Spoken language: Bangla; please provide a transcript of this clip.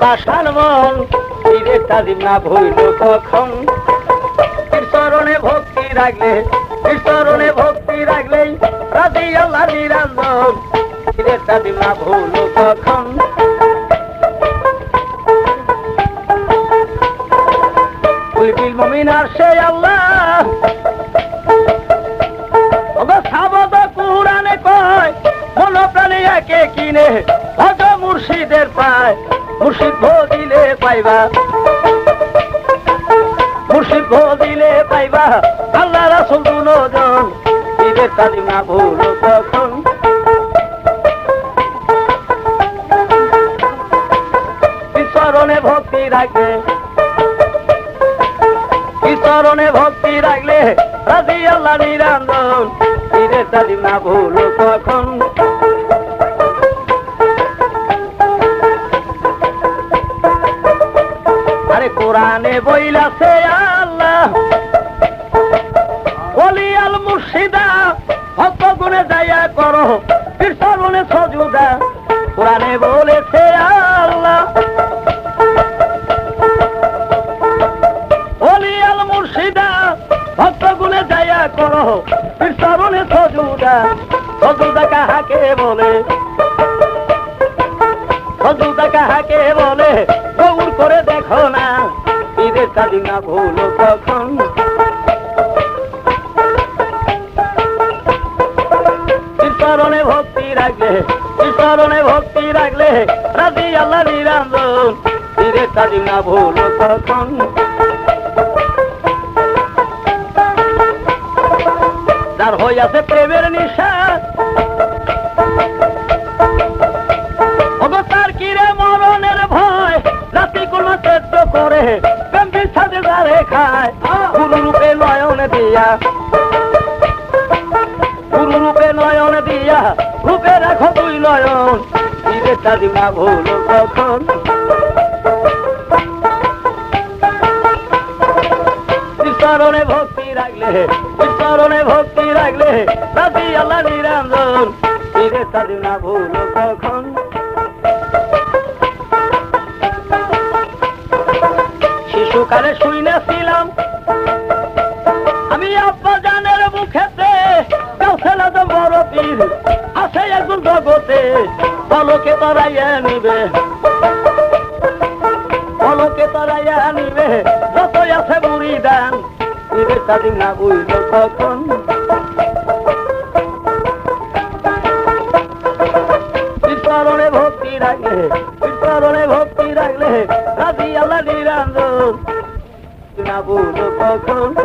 পাশান মন পীরের তালিম না ভইল কখন। চরণে ভক্তি রাখলে চরণে ভক্তি রাখলেই রাজি আল্লাহ নিরঞ্জন পীরের তালিম না ভুল কখন। বুলবিল মমিনার কুরানে কয় মন একে কিনে, ভজ মুর্শিদের পায়। মুর্শিদ ভোদিলে পাইবা। মুর্শিদ ভোদিলে পাইবা। আল্লাহ রাসুল দুজন ঈদের তালিম না ভুল তখন চরণে ভক্তি রাখবে। চরণে ভক্তি রাখলে রাজি আল্লাহ নিরঞ্জন ঈদের তালিম ভুল কখন কোরআনে বইলাছে আল্লাহ। বলি আল মুর্শিদা ভক্ত গুণে যাইয়া করো চরণে সজুদা। কোরআনে বলেছে আল্লাহ। বলি আল মুর্শিদা ভক্ত গুণে যাইয়া করো চরণে সজুদা। সজুদা কাহাকে বলে? সজুদা কাহাকে বলে? গৌর করে দেখো না। ঈদের তালিম না ভুল কখন ঈশ্বরণে ভক্তি রাখলে, ঈশ্বরণে ভক্তি রাখলে রাজি আল্লাহ নিরঞ্জন না হইয়াছে প্রেমের নিশা অবতার কিরে মরণের ভয়, রাতি কোন চেষ্ট করে বিচ্ছাদে দাঁড়ে খায়। গুরু রূপে নয়ন দিয়া। গুরু রূপে নয়ন দিয়া। রূপে রাখো দুই নয়ন। তালিম না ভুল কখন। ঈশ্বরণে ভক্তি রাখলে, ঈশ্বরণে ভক্তি রাখলে, রাজি আল্লাহ নিরঞ্জন। ঈদের তালিম না ভুল কখন। শিশুকালে শুইনেছিলাম। আমি আব্বা জানের মুখেতে কাউসেলা তো আছে জগতে তরাইয়া নিবে। তরাইয়া নিবে, যতই আছে বুড়ি দান ঈদের তাদিন না বুঝলো ঈশ্বরণে ভক্তি রাখলে ঈশ্বরণে ভক্তি রাখলে